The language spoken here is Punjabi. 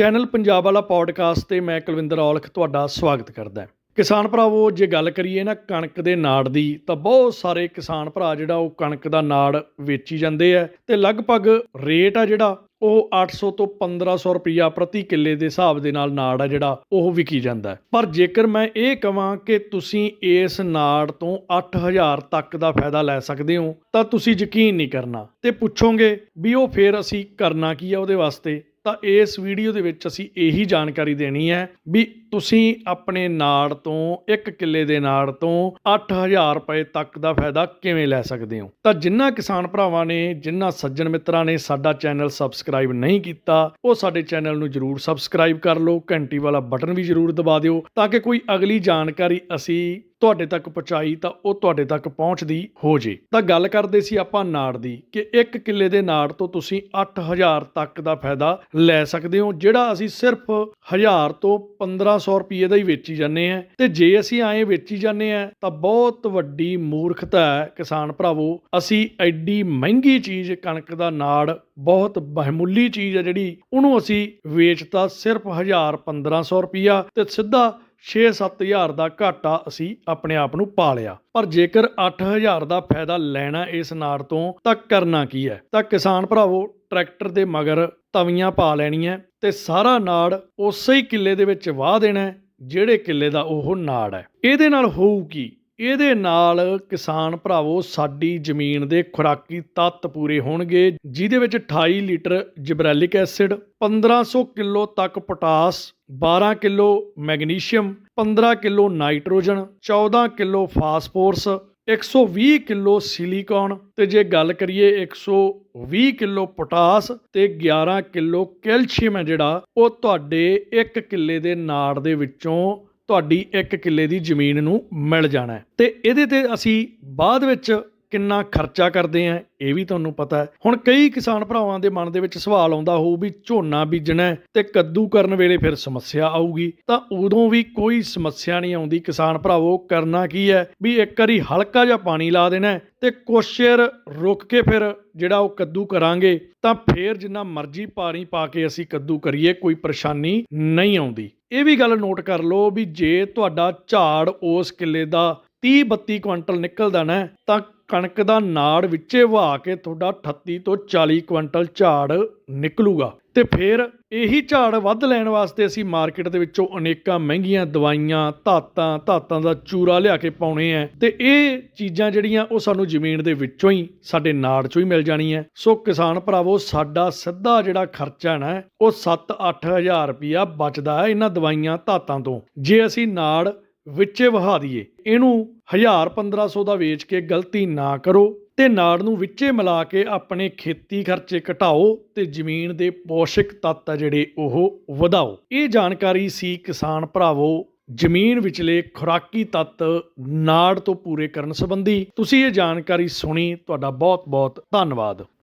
ਚੈਨਲ ਪੰਜਾਬ ਵਾਲਾ ਪੋਡਕਾਸਟ ਤੇ ਮੈਂ ਕੁਲਵਿੰਦਰ ਔਲਖ ਤੁਹਾਡਾ ਸਵਾਗਤ ਕਰਦਾ ਕਿਸਾਨ ਭਰਾਵੋ, ਜੇ ਗੱਲ ਕਰੀਏ ਨਾ ਕਣਕ ਦੇ ਨਾੜ ਦੀ, ਤਾਂ ਬਹੁਤ ਸਾਰੇ ਕਿਸਾਨ ਭਰਾ ਜਿਹੜਾ ਉਹ ਕਣਕ ਦਾ ਨਾੜ ਵੇਚੀ ਜਾਂਦੇ ਆ ਤੇ ਲਗਭਗ ਰੇਟ ਆ ਜਿਹੜਾ, ਉਹ 800 ਤੋਂ 1500 ਰੁਪਈਆ ਪ੍ਰਤੀ ਕਿੱਲੇ ਦੇ ਹਿਸਾਬ ਦੇ ਨਾਲ ਨਾੜ ਆ ਜਿਹੜਾ, ਉਹ ਵਿਕੀ ਜਾਂਦਾ ਪਰ ਜੇਕਰ ਮੈਂ ਇਹ ਕਹਾਂ ਕਿ ਤੁਸੀਂ ਇਸ ਨਾੜ ਤੋਂ 8000 ਤੱਕ ਦਾ ਫਾਇਦਾ ਲੈ ਸਕਦੇ ਹੋ, ਤਾਂ ਤੁਸੀਂ ਯਕੀਨ ਨਹੀਂ ਕਰਨਾ। ਤੇ ਪੁੱਛੋਗੇ ਵੀ ਉਹ ਫੇਰ ਅਸੀਂ ਕਰਨਾ ਕੀ ਆ ਉਹਦੇ ਵਾਸਤੇ? ਤਾਂ ਇਸ ਵੀਡੀਓ ਦੇ ਵਿੱਚ ਅਸੀਂ ਇਹੀ ਜਾਣਕਾਰੀ ਦੇਣੀ ਹੈ ਵੀ ਤੁਸੀਂ ਆਪਣੇ ਨਾੜ ਤੋਂ 1 ਕਿੱਲੇ ਦੇ ਨਾੜ ਤੋਂ 8000 ਰੁਪਏ ਤੱਕ ਦਾ ਫਾਇਦਾ ਕਿਵੇਂ ਲੈ ਸਕਦੇ ਹੋ? ਤਾਂ ਜਿਨ੍ਹਾਂ ਕਿਸਾਨ ਭਰਾਵਾਂ ਨੇ ਜਿਨ੍ਹਾਂ ਸੱਜਣ ਮਿੱਤਰਾਂ ਨੇ ਸਾਡਾ ਚੈਨਲ ਸਬਸਕ੍ਰਾਈਬ ਨਹੀਂ ਕੀਤਾ, ਉਹ ਸਾਡੇ ਚੈਨਲ ਨੂੰ ਜਰੂਰ ਸਬਸਕ੍ਰਾਈਬ ਕਰ ਲਓ, ਘੰਟੀ ਵਾਲਾ ਬਟਨ ਵੀ ਜਰੂਰ ਦਬਾ ਦਿਓ, ਤਾਂ ਕਿ ਕੋਈ ਅਗਲੀ ਜਾਣਕਾਰੀ ਅਸੀਂ ਤੁਹਾਡੇ ਤੱਕ ਪਹੁੰਚਾਈ ਤਾਂ ਉਹ ਤੁਹਾਡੇ ਤੱਕ ਪਹੁੰਚਦੀ ਹੋ ਜੇ। ਤਾਂ ਗੱਲ ਕਰਦੇ ਸੀ ਆਪਾਂ ਨਾੜ ਦੀ ਕਿ ਇੱਕ ਕਿੱਲੇ ਦੇ ਨਾੜ ਤੋਂ ਤੁਸੀਂ 8000 ਤੱਕ ਦਾ ਫਾਇਦਾ ਲੈ ਸਕਦੇ ਹੋ, ਜਿਹੜਾ ਅਸੀਂ ਸਿਰਫ 1000 ਤੋਂ 1500 ਰੁਪਏ ਦਾ ਹੀ ਵੇਚੀ ਜਾਂਦੇ ਆ ਤੇ ਜੇ ਅਸੀਂ ਐਂ ਵੇਚੀ ਜਾਂਦੇ ਆ ਤਾਂ ਬਹੁਤ ਵੱਡੀ ਮੂਰਖਤਾ ਹੈ ਕਿਸਾਨ ਭਰਾਵੋ। ਅਸੀਂ ਐਡੀ ਮਹਿੰਗੀ ਚੀਜ਼ ਕਣਕ ਦਾ ਨਾੜ, ਬਹੁਤ ਬਹਿਮੁੱਲੀ ਚੀਜ਼ ਹੈ ਜਿਹੜੀ, ਉਹਨੂੰ ਅਸੀਂ ਵੇਚਤਾ ਸਿਰਫ 1000 1500 ਰੁਪਿਆ ਤੇ ਸਿੱਧਾ 6-7000 ਦਾ ਘਾਟਾ ਅਸੀਂ ਆਪਣੇ ਆਪ ਨੂੰ ਪਾ ਲਿਆ। ਪਰ ਜੇਕਰ 8000 ਦਾ ਫਾਇਦਾ ਲੈਣਾ ਇਸ ਨਾੜ ਤੋਂ, ਤਾਂ ਕਰਨਾ ਕੀ ਹੈ? ਤਾਂ ਕਿਸਾਨ ਭਰਾਵੋ, ਟਰੈਕਟਰ ਦੇ ਮਗਰ ਤਵੀਆਂ ਪਾ ਲੈਣੀਆਂ ਤੇ ਸਾਰਾ ਨਾੜ ਉਸੇ ਹੀ ਕਿੱਲੇ ਦੇ ਵਿੱਚ ਵਾਹ ਦੇਣਾ ਜਿਹੜੇ ਕਿੱਲੇ ਦਾ ਉਹ ਨਾੜ ਹੈ। ਇਹਦੇ ਨਾਲ ਹੋਊ ਕੀ? ਇਹਦੇ ਨਾਲ ਕਿਸਾਨ ਭਰਾਵੋ, ਸਾਡੀ ਜ਼ਮੀਨ ਦੇ ਖੁਰਾਕੀ ਤੱਤ ਪੂਰੇ ਹੋਣਗੇ, ਜਿਹਦੇ ਵਿੱਚ 28 ਲੀਟਰ ਜਿਬਰੈਲਿਕ ਐਸਿਡ 1500 ਕਿਲੋ ਤੱਕ potash 12 kilo magnesium 15 kilo nitrogen 14 kilo phosphorus 120 kilo silicon ਤੇ ਜੇ ਗੱਲ ਕਰੀਏ 120 ਕਿਲੋ ਪੋਟਾਸ ਤੇ 11 ਕਿਲੋ ਕੈਲਸ਼ੀਅਮ ਹੈ ਜਿਹੜਾ, ਉਹ ਤੁਹਾਡੇ 1 ਕਿੱਲੇ ਦੇ ਨਾੜ ਦੇ ਵਿੱਚੋਂ ਤੁਹਾਡੀ 1 ਕਿੱਲੇ ਦੀ ਜ਼ਮੀਨ ਨੂੰ ਮਿਲ ਜਾਣਾ ਹੈ। ਤੇ ਇਹਦੇ ਤੇ ਅਸੀਂ ਬਾਅਦ ਵਿੱਚ ਕਿੰਨਾ ਖਰਚਾ ਕਰਦੇ ਆ, ਇਹ ਵੀ ਤੁਹਾਨੂੰ ਪਤਾ ਹੁਣ ਕਈ ਕਿਸਾਨ ਭਰਾਵਾਂ ਦੇ ਮਨ ਦੇ ਵਿੱਚ ਸਵਾਲ ਆਉਂਦਾ ਹੋਊ ਵੀ ਝੋਨਾ ਬੀਜਣਾ ਹੈ ਤੇ ਕੱਦੂ ਕਰਨ ਵੇਲੇ ਫਿਰ ਸਮੱਸਿਆ ਆਊਗੀ। ਤਾਂ ਉਦੋਂ ਵੀ ਕੋਈ ਸਮੱਸਿਆ ਨਹੀਂ ਆਉਂਦੀ। ਕਿਸਾਨ ਭਰਾਵੋ, ਕਰਨਾ ਕੀ ਹੈ ਵੀ ਇੱਕ ਵਾਰੀ ਹਲਕਾ ਜਿਹਾ ਪਾਣੀ ਲਾ ਦੇਣਾ ਹੈ ਤੇ ਕੁਛ ਚਿਰ ਰੁਕ ਕੇ ਫਿਰ ਜਿਹੜਾ ਉਹ ਕੱਦੂ ਕਰਾਂਗੇ, ਤਾਂ ਫੇਰ ਜਿੰਨਾ ਮਰਜ਼ੀ ਪਾਣੀ ਪਾ ਕੇ ਅਸੀਂ ਕੱਦੂ ਕਰੀਏ, ਕੋਈ ਪਰੇਸ਼ਾਨੀ ਨਹੀਂ ਆਉਂਦੀ। ਇਹ ਵੀ ਗੱਲ ਨੋਟ ਕਰ ਲਓ ਵੀ ਜੇ ਤੁਹਾਡਾ ਝਾੜ ਉਸ ਕਿੱਲੇ ਦਾ 30 32 ਕੁਇੰਟਲ ਨਿਕਲਦਾ ਨਾ ਤਾਂ ਕਣਕ ਦਾ ਨਾੜ ਵਿੱਚੇ ਵਹਾ ਕੇ ਤੁਹਾਡਾ 38 ਤੋਂ 40 ਕੁਇੰਟਲ ਝਾੜ ਨਿਕਲੂਗਾ। ਤੇ ਫਿਰ ਇਹੀ ਝਾੜ ਵੱਧ ਲੈਣ ਵਾਸਤੇ ਅਸੀਂ ਮਾਰਕੀਟ ਦੇ ਵਿੱਚੋਂ ਅਨੇਕਾਂ ਮਹਿੰਗੀਆਂ ਦਵਾਈਆਂ, ਧਾਤਾਂ ਧਾਤਾਂ ਦਾ ਚੂਰਾ ਲਿਆ ਕੇ ਪਾਉਣੇ ਆ ਤੇ ਇਹ ਚੀਜ਼ਾਂ ਜਿਹੜੀਆਂ ਉਹ ਸਾਨੂੰ ਜ਼ਮੀਨ ਦੇ ਵਿੱਚੋਂ ਹੀ, ਸਾਡੇ ਨਾੜ ਚੋਂ ਹੀ ਮਿਲ ਜਾਣੀ ਹੈ ਸੋ ਕਿਸਾਨ ਭਰਾਵੋ, ਸਾਡਾ ਸਿੱਧਾ ਜਿਹੜਾ ਖਰਚਾ ਨਾ, ਉਹ 7-8000 ਰੁਪਿਆ ਬਚਦਾ ਹੈ ਇਹਨਾਂ ਦਵਾਈਆਂ, ਧਾਤਾਂ ਤੋਂ। ਜੇ ਅਸੀਂ ਨਾੜ ਵਿੱਚੇ ਵਹਾ ਦਈਏ। ਇਹਨੂੰ 1000 1500 ਦਾ ਵੇਚ ਕੇ ਗਲਤੀ ਨਾ ਕਰੋ ਤੇ ਨਾੜ ਨੂੰ ਵਿੱਚੇ ਮਿਲਾ ਕੇ ਆਪਣੇ ਖੇਤੀ ਖਰਚੇ ਘਟਾਓ ਤੇ ਜ਼ਮੀਨ ਦੇ ਪੋਸ਼ਕ ਤੱਤ ਆ ਜਿਹੜੇ ਉਹ ਵਧਾਓ। ਇਹ ਜਾਣਕਾਰੀ ਸੀ ਕਿਸਾਨ ਭਰਾਵੋ, ਜ਼ਮੀਨ ਵਿਚਲੇ ਖੁਰਾਕੀ ਤੱਤ ਨਾੜ ਤੋਂ ਪੂਰੇ ਕਰਨ ਸੰਬੰਧੀ। ਤੁਸੀਂ ਇਹ ਜਾਣਕਾਰੀ ਸੁਣੀ, ਤੁਹਾਡਾ ਬਹੁਤ ਬਹੁਤ ਧੰਨਵਾਦ।